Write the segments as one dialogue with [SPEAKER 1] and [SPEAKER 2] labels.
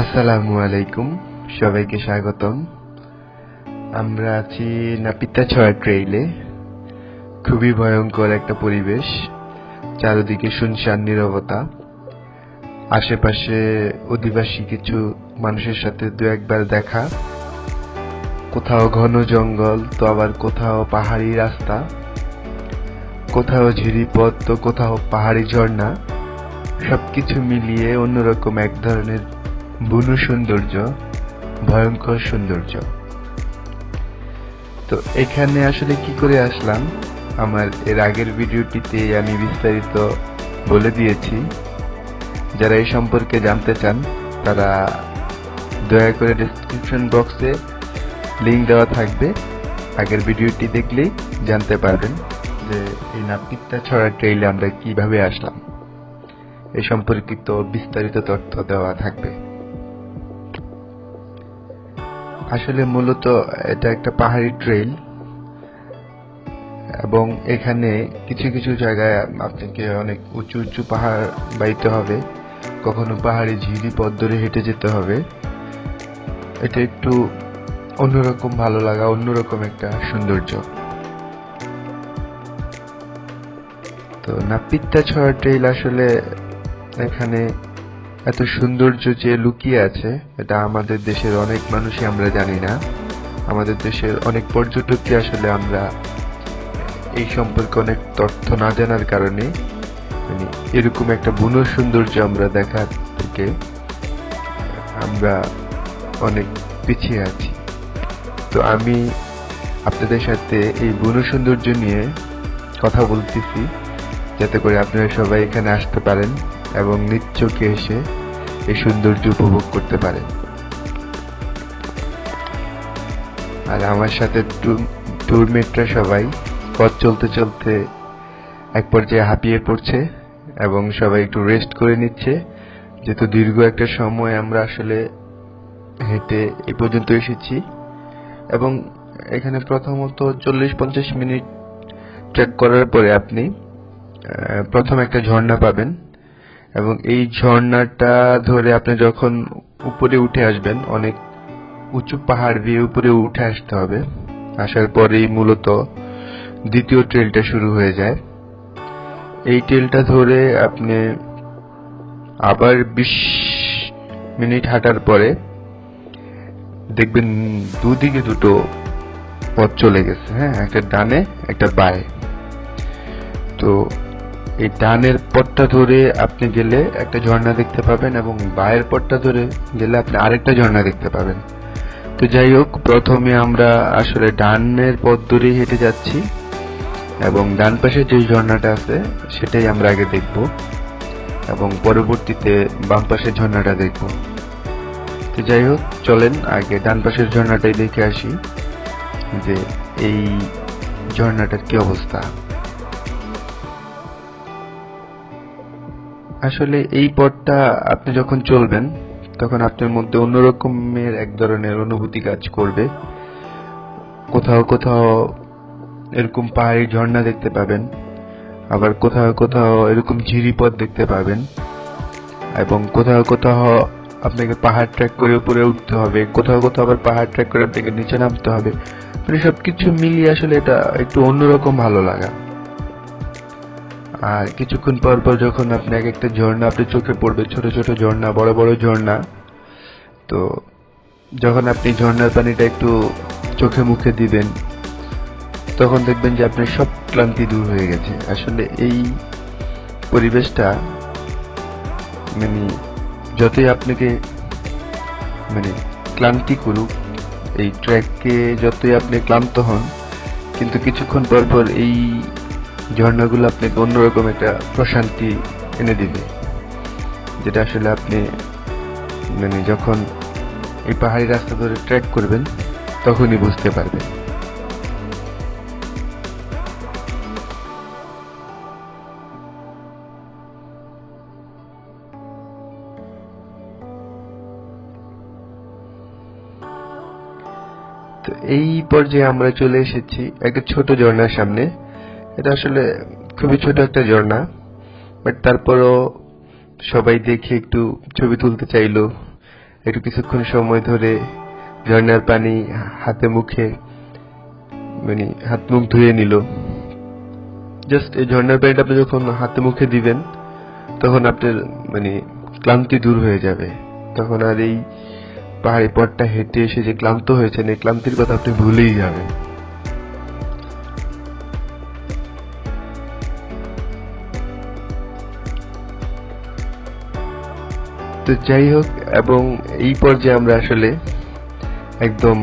[SPEAKER 1] আসসালামু আলাইকুম, সবাইকে স্বাগতম। আমরা আছি নাপিতাছড়া ট্রেইলে খুবই ভয়ঙ্কর একটা পরিবেশ, চারিদিকে শুনশান, নীরবতা। আশেপাশে অধিবাসী কিছু মানুষের সাথে দু একবার দেখা। কোথাও ঘন জঙ্গল, তো আবার কোথাও পাহাড়ি রাস্তা। কোথাও ঝিরিপথ তো কোথাও পাহাড়ি ঝর্ণা। সবকিছু মিলিয়ে অন্যরকম এক ধরনের বুনো সৌন্দর্য, ভয়ঙ্কর সৌন্দর্য। তো এখানে আসলে কি করে আসলাম? আমার এর আগের ভিডিওটিতে আমি বিস্তারিত বলে দিয়েছি। যারা এই সম্পর্কে জানতে চান, তারা দয়া করে ডেসক্রিপশন বক্সে লিংক দেওয়া থাকবে। আগের ভিডিওটি দেখলেই জানতে পারবেন যে এই নাপিতা ছড়া ট্রেইলে আমরা কীভাবে আসলাম। এই সম্পর্কিত বিস্তারিত তথ্য দেওয়া থাকবে। আসলে মূলত এটা একটা পাহাড়ি ট্রেইল এবং এখানে কিছু কিছু জায়গায় আপনাকে অনেক উঁচু উঁচু পাহাড় বাইতে হবে, কখনো পাহাড়ি ঝিরি পথ ধরে হেঁটে যেতে হবে। এটা একটু অন্যরকম ভালো লাগা, অন্যরকম একটা সৌন্দর্য। তো নাপিতা ছড়া ট্রেইল আসলে এখানে এত সৌন্দর্য যে লুকিয়ে আছে, এটা আমাদের দেশের অনেক মানুষই আমরা জানি না। আমাদের দেশের অনেক পর্যটককে আসলে আমরা এই সম্পর্কে অনেক তথ্য না জানার কারণে মানে এরকম একটা বুনো সৌন্দর্য আমরা দেখার থেকে আমরা অনেক পিছিয়ে আছি। তো আমি আপনাদের সাথে এই বুনো সৌন্দর্য নিয়ে কথা বলতেছি, যাতে করে আপনারা সবাই এখানে আসতে পারেন। এবং নিজ চোখে এসে এই সৌন্দর্য উপভোগ করতে পারেন আর আমার সাথে টুরমেটরা সবাই পথ চলতে চলতে এক পর্যায়ে হাঁপিয়ে পড়ছে এবং সবাই একটু রেস্ট করে নিচ্ছে। যেহেতু দীর্ঘ একটা সময় আমরা আসলে হেঁটে এ পর্যন্ত এসেছি এবং এখানে প্রথমত চল্লিশ পঞ্চাশ মিনিট ট্রেক করার পরে আপনি প্রথম একটা ঝর্ণা পাবেন। এবং এই ঝর্ণাটা ধরে আপনি যখন উপরে উঠে আসবেন, অনেক উঁচু পাহাড় দিয়ে উপরে উঠে আসতে হবে। আসার পরেই মূলত দ্বিতীয় ট্রেলটা শুরু হয়ে যায়। এই ট্রেলটা ধরে আপনি আবার বিশ মিনিট হাঁটার পরে দেখবেন দুদিকে দুটো পথ চলে গেছে হ্যাঁ? একটা ডানে, একটা বায়ে। তো এই ডানের পথটা ধরে আপনি গেলে একটা ঝর্ণা দেখতে পাবেন এবং বায়ের পথটা ধরে গেলে আপনি আরেকটা ঝর্ণা দেখতে পাবেন। তো যাই হোক, প্রথমে আমরা আসলে ডানের পথ ধরেই হেঁটে যাচ্ছি এবং ডান পাশে যে ঝর্ণাটা আছে, সেটাই আমরা আগে দেখব এবং পরবর্তীতে বাম পাশের ঝর্ণাটা দেখব। তো যাই হোক, চলেন আগে ডান পাশের ঝর্ণাটাই দেখে আসি যে এই ঝর্ণাটার কি অবস্থা। আসলে এই পথটা আপনি যখন চলবেন, তখন আপনার মধ্যে অন্যরকমের এক ধরনের অনুভূতি কাজ করবে। কোথাও কোথাও এরকম পাহাড়ি ঝর্ণা দেখতে পাবেন, আবার কোথাও কোথাও এরকম ঝিরিপথ দেখতে পাবেন এবং কোথাও কোথাও আপনাকে পাহাড় ট্র্যাক করে উপরে উঠতে হবে, কোথাও কোথাও আবার পাহাড় ট্র্যাক করে আপনাকে নিচে নামতে হবে। মানে সবকিছু মিলিয়ে আসলে এটা একটু অন্যরকম ভালো লাগা। আর কিছুক্ষণ পর পর যখন আপনি এক একটা ঝর্ণা, আপনি চোখে পড়বে, ছোট ছোট ঝর্ণা, বড় বড় ঝর্ণা, তো যখন আপনি ঝর্ণার পানিটা একটু চোখে মুখে দিবেন, তখন দেখবেন যে আপনার সব ক্লান্তি দূর হয়ে গেছে। আসলে এই পরিবেশটা মানে যতই আপনাকে মানে ক্লান্তি করুক, এই ট্র্যাককে যতই আপনি ক্লান্ত হন, কিন্তু কিছুক্ষণ পর পর এই ঝর্ণাগুলো আপনাকে অন্যরকম একটা প্রশান্তি এনে দিবে। যেটা আসলে আপনি মানে যখন এই পাহাড়ি রাস্তা ধরে ট্রেক করবেন, তখনই বুঝতে পারবেন। তো এই পর্যায়ে আমরা চলে এসেছি একটা ছোট ঝর্ণার সামনে। এটা আসলে খুবই ছোট একটা ঝর্ণা বাট তারপরও সবাই দেখে একটু ছবি তুলতে চাইলো। একটু কিছুক্ষণ সময় ধরে ঝর্ণার পানি হাতে মুখে মানে হাত মুখ ধুয়ে নিল। জাস্ট এই ঝর্ণার পানিটা আপনি যখন হাতে মুখে দিবেন, তখন আপনার মানে ক্লান্তি দূর হয়ে যাবে। তখন আর এই পাহাড়ি পথটা হেঁটে এসে যে ক্লান্ত হয়েছেন, এই ক্লান্তির কথা আপনি ভুলেই যাবেন। তো যাই হোক, এবং এই পর্যায়ে আমরা আসলে একদম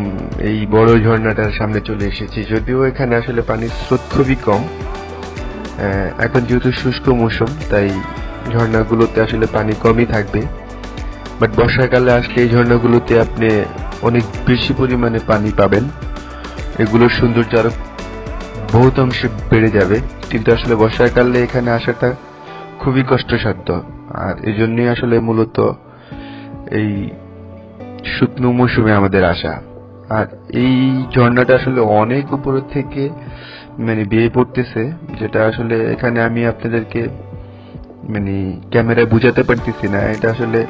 [SPEAKER 1] এই বড় ঝর্ণাটার সামনে চলে এসেছি। যদিও এখানে আসলে পানির স্রোত খুবই কম। এখন যেহেতু শুষ্ক মৌসুম, তাই ঝর্ণাগুলোতে আসলে পানি কমই থাকবে। বাট বর্ষাকালে আসলে এই ঝর্ণাগুলোতে আপনি অনেক বেশি পরিমাণে পানি পাবেন। এগুলোর সৌন্দর্য আরও বহুত অংশে বেড়ে যাবে। কিন্তু আসলে বর্ষাকালে এখানে আসাটা খুবই কষ্টসাধ্য। আর এই জন্যই আসলে মূলত এই শুকনো মৌসুমে আমাদের আসা। আর এই ঝর্ণাটা আসলে অনেক উপর থেকে মানে বেয়ে পড়তেছে, যেটা আসলে এখানে আমি আপনাদেরকে মানে ক্যামেরায় বুঝাতে পারতেছি না। এটা আসলে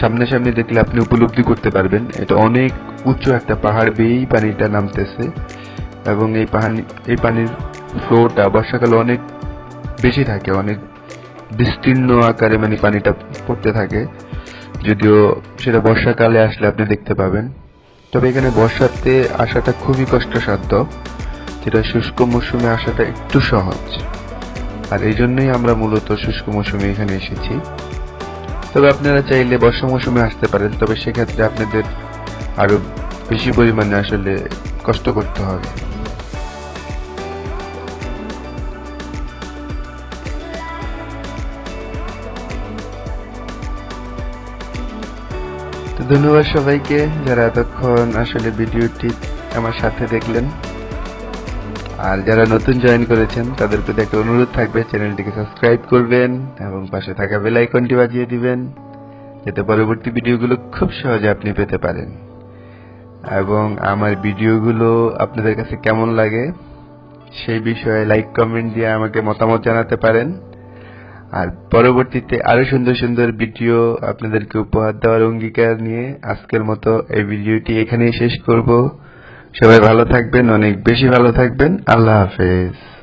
[SPEAKER 1] সামনাসামনি দেখলে আপনি উপলব্ধি করতে পারবেন। এটা অনেক উঁচু একটা পাহাড় বেয়েই পানিটা নামতেছে এবং এই পানি, এই পানির ফ্লোটা বর্ষাকালে অনেক বেশি থাকে, অনেক বিস্তীর্ণ আকারে মানে পানিটা পড়তে থাকে। যদিও সেটা বর্ষাকালে আসলে আপনি দেখতে পাবেন। তবে এখানে বর্ষাতে আসাটা খুবই কষ্টসাধ্য, যেটা শুষ্ক মৌসুমে আসাটা একটু সহজ। আর এই জন্যই আমরা মূলত শুষ্ক মৌসুমে এখানে এসেছি। তবে আপনারা চাইলে বর্ষা মৌসুমে আসতে পারেন, তবে সেক্ষেত্রে আপনাদের আরও বেশি পরিমাণে আসলে কষ্ট করতে হবে। তো ধন্যবাদ সবাইকে যারা এতক্ষণ আসলে ভিডিওটি আমার সাথে দেখলেন। আর যারা নতুন জয়েন করেছেন তাদের প্রতি একটা অনুরোধ থাকবে, চ্যানেলটিকে সাবস্ক্রাইব করবেন এবং পাশে থাকা বেল আইকনটি বাজিয়ে দিবেন, যাতে পরবর্তী ভিডিওগুলো খুব সহজে আপনি পেতে পারেন। এবং আমার ভিডিওগুলো আপনাদের কাছে কেমন লাগে, সেই বিষয়ে লাইক কমেন্ট দিয়ে আমাকে মতামত জানাতে পারেন। আর পরবর্তীতে আরও সুন্দর সুন্দর ভিডিও আপনাদেরকে উপহার দেওয়ার অঙ্গীকার নিয়ে আজকের মতো এই ভিডিওটি এখানেই শেষ করব। সবাই ভালো থাকবেন, অনেক বেশি ভালো থাকবেন। আল্লাহ হাফেজ।